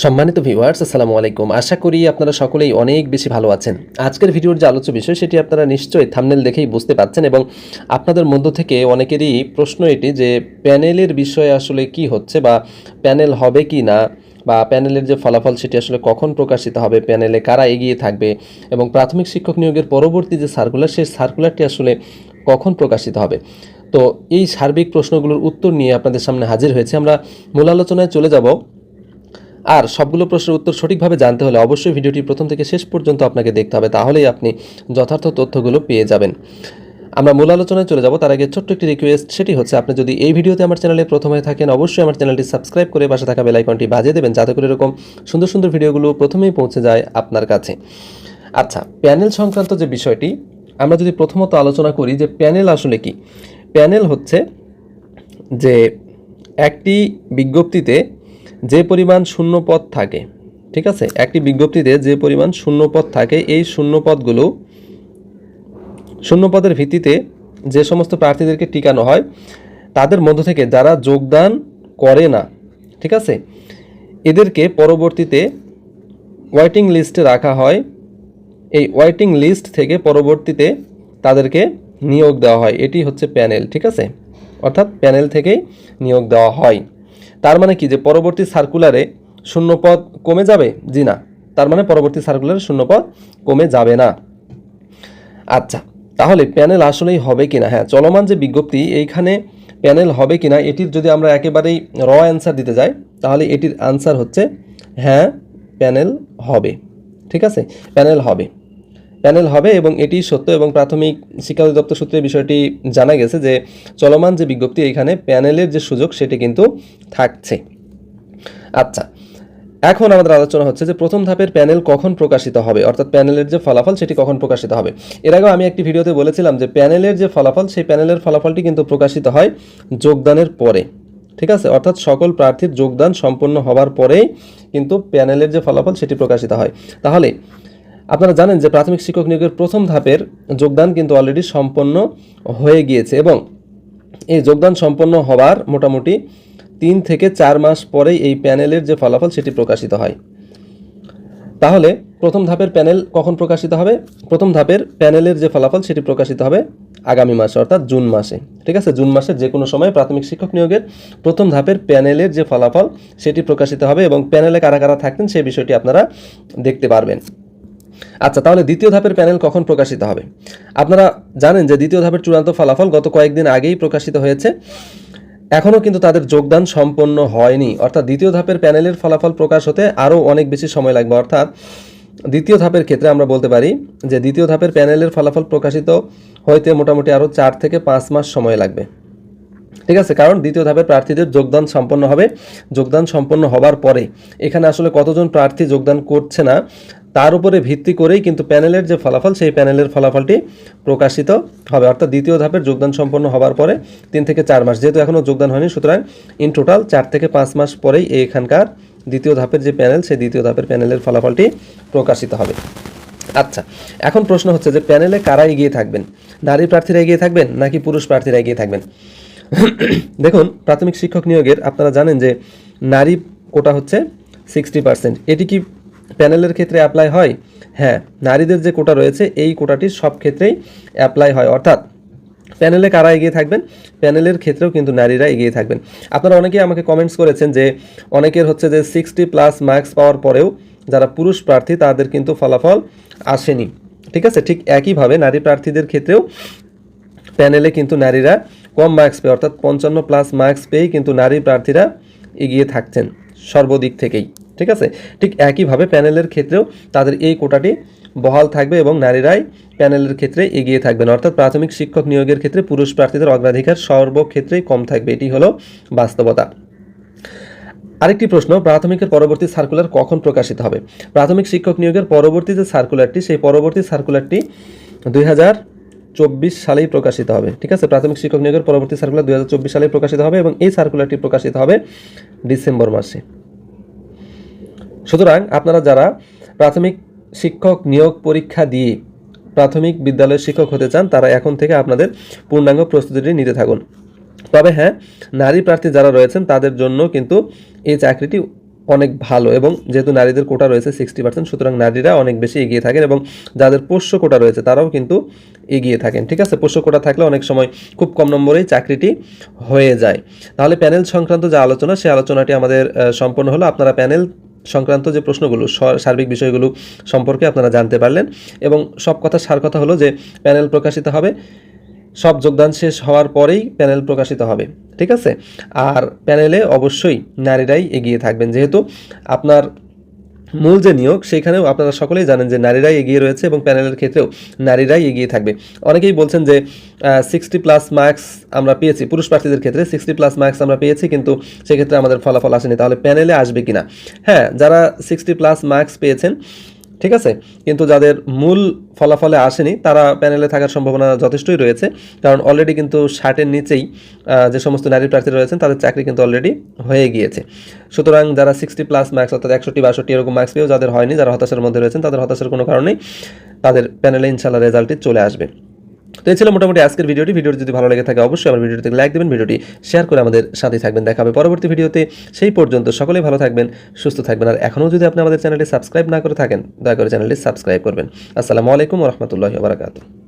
সম্মানিত ভিউয়ার্স আসসালামু আলাইকুম। আশা করি আপনারা সকলেই অনেক বেশি ভালো আছেন। আজকের ভিডিওর যে আলোচ্য বিষয়, সেটি আপনারা নিশ্চয়ই থামনেল দেখেই বুঝতে পারছেন এবং আপনাদের মধ্য থেকে অনেকেরই প্রশ্ন এটি যে, প্যানেলের বিষয়ে আসলে কি হচ্ছে বা প্যানেল হবে কি না বা প্যানেলের যে ফলাফল, সেটি আসলে কখন প্রকাশিত হবে, প্যানেলে কারা এগিয়ে থাকবে এবং প্রাথমিক শিক্ষক নিয়োগের পরবর্তী যে সার্কুলার সেই সার্কুলারটি আসলে কখন প্রকাশিত হবে? তো এই সার্বিক প্রশ্নগুলোর উত্তর নিয়ে আপনাদের সামনে হাজির হয়েছে। আমরা মূল আলোচনায় চলে যাব আর সবগুলো প্রশ্নের উত্তর সঠিকভাবে জানতে হলে অবশ্যই ভিডিওটি প্রথম থেকে শেষ পর্যন্ত আপনাকে দেখতে হবে, তাহলেই আপনি যথার্থ তথ্যগুলো পেয়ে যাবেন। আমরা মূল আলোচনায় চলে যাব, তার আগে ছোট্ট একটি রিকোয়েস্ট সেটি হচ্ছে আপনি যদি এই ভিডিওতে আমার চ্যানেলে প্রথম থাকেন, অবশ্যই আমার চ্যানেলটি সাবস্ক্রাইব করে পাশে থাকা বেল আইকনটি বাজিয়ে দেবেন, যাতে করে এরকম সুন্দর সুন্দর ভিডিওগুলো প্রথমেই পৌঁছে যায় আপনার কাছে। আচ্ছা প্যানেল সংক্রান্ত যে বিষয়টি, আমরা যদি প্রথমত আলোচনা করি যে প্যানেল আসলে কি? প্যানেল হচ্ছে যে একটি বিজ্ঞপ্তিতে যে পরিমাণ শূন্য পদ থাকে, ঠিক আছে? একটি বিজ্ঞপ্তিতে যে পরিমাণ শূন্য পদ থাকে, এই শূন্য পদগুলো শূন্য পদের ভিত্তিতে যে সমস্ত প্রার্থীদেরকে টিকানো হয়, তাদের মধ্য থেকে যারা যোগদান করে না, ঠিক আছে? এদেরকে পরবর্তীতে ওয়েটিং লিস্টে রাখা হয়। এই ওয়াইটিং লিস্ট থেকে পরবর্তীতে তাদেরকে নিয়োগ দেওয়া হয়। এটি হচ্ছে প্যানেল, ঠিক আছে? অর্থাৎ প্যানেল থেকেই নিয়োগ দেওয়া হয়। তার মানে কি? যে পরবর্তী সার্কুলারে শূন্যপদ কমে যাবে? জি না। তার মানে পরবর্তী সার্কুলারে শূন্যপদ কমে যাবে না। আচ্ছা তাহলে প্যানেল আসলেই হবে কিনা? হ্যাঁ চলমান যে বিজ্ঞপ্তি, এইখানে প্যানেল হবে কিনা, এটির যদি আমরা একেবারেই র অ্যান্সার দিতে যাই, তাহলে এটির আনসার হচ্ছে হ্যাঁ প্যানেল হবে। ঠিক আছে? প্যানেল হবে। প্যানেল হবে এবং এটি সত্য এবং প্রাথমিক শিক্ষা অধিদপ্তর সূত্রে বিষয়টি জানা গেছে যে চলমান যে বিজ্ঞপ্তি এখানে প্যানেলের যে সুযোগ সেটি কিন্তু থাকছে। আচ্ছা এখন আমাদের আলোচনা হচ্ছে যে প্রথম ধাপের প্যানেল কখন প্রকাশিত হবে? অর্থাৎ প্যানেলের যে ফলাফল সেটি কখন প্রকাশিত হবে? এর আগেও আমি একটি ভিডিওতে বলেছিলাম যে প্যানেলের যে ফলাফল, সেই প্যানেলের ফলাফলটি কিন্তু প্রকাশিত হয় যোগদানের পরে। ঠিক আছে? অর্থাৎ সকল প্রার্থীর যোগদান সম্পন্ন হওয়ার পরেই কিন্তু প্যানেলের যে ফলাফল, সেটি প্রকাশিত হয়। তাহলে আপনারা জানেন যে প্রাথমিক শিক্ষক নিয়োগের প্রথম ধাপের যোগদান কিন্তু অলরেডি সম্পন্ন হয়ে গিয়েছে এবং এই যোগদান সম্পন্ন হওয়ার মোটামুটি তিন থেকে চার মাস পরেই এই প্যানেলের যে ফলাফল সেটি প্রকাশিত হয়। তাহলে প্রথম ধাপের প্যানেল কখন প্রকাশিত হবে? প্রথম ধাপের প্যানেলের যে ফলাফল সেটি প্রকাশিত হবে আগামী মাসে, অর্থাৎ জুন মাসে। ঠিক আছে? জুন মাসের যে কোনো সময় প্রাথমিক শিক্ষক নিয়োগের প্রথম ধাপের প্যানেলের যে ফলাফল সেটি প্রকাশিত হবে এবং প্যানেলে কারা কারা থাকতেন সেই বিষয়টি আপনারা দেখতে পারবেন। আচ্ছা তাহলে দ্বিতীয় ধাপের প্যানেল কখন প্রকাশিত হবে? আপনারা জানেন যে দ্বিতীয় ধাপের চূড়ান্ত ফলাফল গত কয়েকদিন আগেই প্রকাশিত হয়েছে। এখনও কিন্তু তাদের যোগদান সম্পন্ন হয়নি। অর্থাৎ দ্বিতীয় ধাপের প্যানেলের ফলাফল প্রকাশ হতে আরও অনেক বেশি সময় লাগবে। অর্থাৎ দ্বিতীয় ধাপের ক্ষেত্রে আমরা বলতে পারি যে দ্বিতীয় ধাপের প্যানেলের ফলাফল প্রকাশিত হইতে মোটামুটি আরও চার থেকে পাঁচ মাস সময় লাগবে। ঠিক আছে, কারণ দ্বিতীয় ধাপের প্রার্থীদের যোগদান সম্পন্ন হবে। যোগদান সম্পন্ন হবার পরে এখানে আসলে কতজন প্রার্থী যোগদান করছে না তার উপরে ভিত্তি করেই কিন্তু প্যানেলের যে ফলাফল, সেই প্যানেলের ফলাফলটি প্রকাশিত হবে। অর্থাৎ দ্বিতীয় ধাপের যোগদান সম্পন্ন হওয়ার পরে তিন থেকে চার মাস, যেহেতু এখনও যোগদান হয়নি, সুতরাং ইন টোটাল চার থেকে পাঁচ মাস পরেই এখানকার দ্বিতীয় ধাপের যে প্যানেল, সেই দ্বিতীয় ধাপের প্যানেলের ফলাফলটি প্রকাশিত হবে। আচ্ছা এখন প্রশ্ন হচ্ছে যে প্যানেলে কারা এগিয়ে থাকবেন? নারী প্রার্থীরা এগিয়ে থাকবেন নাকি পুরুষ প্রার্থীরা এগিয়ে থাকবেন? দেখুন, প্রাথমিক শিক্ষক নিয়োগের আপনারা জানেন যে নারী কোটা হচ্ছে সিক্সটি পার্সেন্ট এটি কি প্যানেলের ক্ষেত্রে অ্যাপ্লাই হয়? হ্যাঁ নারীদের যে কোটা রয়েছে, এই কোটাটি সব ক্ষেত্রেই অ্যাপ্লাই হয়। অর্থাৎ প্যানেলে কারা এগিয়ে থাকবেন? প্যানেলের ক্ষেত্রেও কিন্তু নারীরা এগিয়ে থাকবেন। আপনারা অনেকেই আমাকে কমেন্টস করেছেন যে, অনেকের হচ্ছে যে সিক্সটি প্লাস মার্কস পাওয়ার পরেও যারা পুরুষ প্রার্থী, তাদের কিন্তু ফলাফল আসেনি। ঠিক আছে? ঠিক একইভাবে নারী প্রার্থীদের ক্ষেত্রেও প্যানেলে কিন্তু নারীরা কম মার্কস পেয়ে, অর্থাৎ পঞ্চান্ন প্লাস মার্কস পেয়েই কিন্তু নারী প্রার্থীরা এগিয়ে থাকছেন সর্বদিক থেকেই। ঠিক আছে? ঠিক একইভাবে প্যানেলের ক্ষেত্রেও তাদের এই কোটাটি বহাল থাকবে এবং নারীরাই প্যানেলের ক্ষেত্রে এগিয়ে থাকবেন। অর্থাৎ প্রাথমিক শিক্ষক নিয়োগের ক্ষেত্রে পুরুষ প্রার্থীদের অগ্রাধিকার সর্বক্ষেত্রেই কম থাকবে। এটি হলো বাস্তবতা। আরেকটি প্রশ্ন, প্রাথমিকের পরবর্তী সার্কুলার কখন প্রকাশিত হবে? প্রাথমিক শিক্ষক নিয়োগের পরবর্তী যে সার্কুলারটি সেই পরবর্তী সার্কুলারটি দুই চব্বিশ সালেই প্রকাশিত হবে। ঠিক আছে? প্রাথমিক শিক্ষক নিয়োগের পরবর্তী সার্কুলার চব্বিশ সালেই প্রকাশিত হবে এবং এই সার্কুলারটি প্রকাশিত হবে ডিসেম্বর মাসে। সুতরাং আপনারা যারা প্রাথমিক শিক্ষক নিয়োগ পরীক্ষা দিয়ে প্রাথমিক বিদ্যালয়ের শিক্ষক হতে চান, তারা এখন থেকে আপনাদের পূর্ণাঙ্গ প্রস্তুতিটি নিতে থাকুন। তবে হ্যাঁ নারী প্রার্থী যারা রয়েছেন, তাদের জন্য কিন্তু এই চাকরিটি অনেক ভালো এবং যেহেতু নারীদের কোটা রয়েছে সিক্সটি পার্সেন্ট সুতরাং নারীরা অনেক বেশি এগিয়ে থাকেন এবং যাদের পোষ্য কোটা রয়েছে, তারাও কিন্তু এগিয়ে থাকেন, ঠিক আছে? পোষ্য কোটা থাকলে অনেক সময় খুব কম নম্বরেই চাকরিটি হয়ে যায়। তাহলে প্যানেল সংক্রান্ত যে আলোচনা সেই আলোচনাটি আমাদের সম্পন্ন হলো। আপনারা প্যানেল সংক্রান্ত যে প্রশ্নগুলো সার্বিক বিষয়গুলো সম্পর্কে আপনারা জানতে পারলেন এবং সব কথা, সার কথা হলো যে প্যানেল প্রকাশিত হবে। সব যোগদান শেষ হওয়ার পরেই প্যানেল প্রকাশিত হবে, ঠিক আছে? আর প্যানেলে অবশ্যই নারীরাই এগিয়ে থাকবেন। যেহেতু আপনার মূল যে নিয়োগ, সেখানেও আপনারা সকলেই জানেন যে নারীরাই এগিয়ে রয়েছে এবং প্যানেলের ক্ষেত্রেও নারীরাই এগিয়ে থাকবে। অনেকেই বলছেন যে সিক্সটি প্লাস মার্কস আমরা পেয়েছি, পুরুষ প্রার্থীদের ক্ষেত্রে সিক্সটি প্লাস মার্কস আমরা পেয়েছি, কিন্তু সেক্ষেত্রে আমাদের ফলাফল আসেনি। তাহলে প্যানেলে আসবে কিনা? হ্যাঁ যারা সিক্সটি প্লাস মার্কস পেয়েছেন ঠিক আছে? কিন্তু যাদের মূল ফলাফলে আসেনি, তারা প্যানেলে থাকার সম্ভাবনা যথেষ্টই রয়েছে। কারণ অলরেডি কিন্তু ষাটের নিচেই যে সমস্ত নারী প্রার্থী রয়েছেন, তাদের চাকরি কিন্তু অলরেডি হয়ে গিয়েছে। সুতরাং যারা সিক্সটি প্লাস মার্কস অর্থাৎ একষট্টি, বাষট্টি এরকম মার্কস পেয়েও যাদের হয়নি, যারা হতাশার মধ্যে রয়েছেন, তাদের হতাশার কোনো কারণেই তাদের প্যানেলে ইনশাল্লাহ রেজাল্টটি চলে আসবে। তো এই ছিল মোটামুটি আজকের ভিডিওটি। ভিডিওটি যদি ভালো লেগে থাকে, অবশ্যই আমার ভিডিওটিতে লাইক দেবেন, ভিডিওটি শেয়ার করে আমাদের সাথে থাকবেন। দেখা হবে পরবর্তী ভিডিওতে। সেই পর্যন্ত সকলে ভালো থাকবেন, সুস্থ থাকবেন। আর এখনও যদি আপনি আমাদের চ্যানেলটি সাবস্ক্রাইব না করে থাকেন, দয়া করে চ্যানেলটি সাবস্ক্রাইব করবেন। আসসালামু আলাইকুম রহমতুল্লাহ বারাকাতু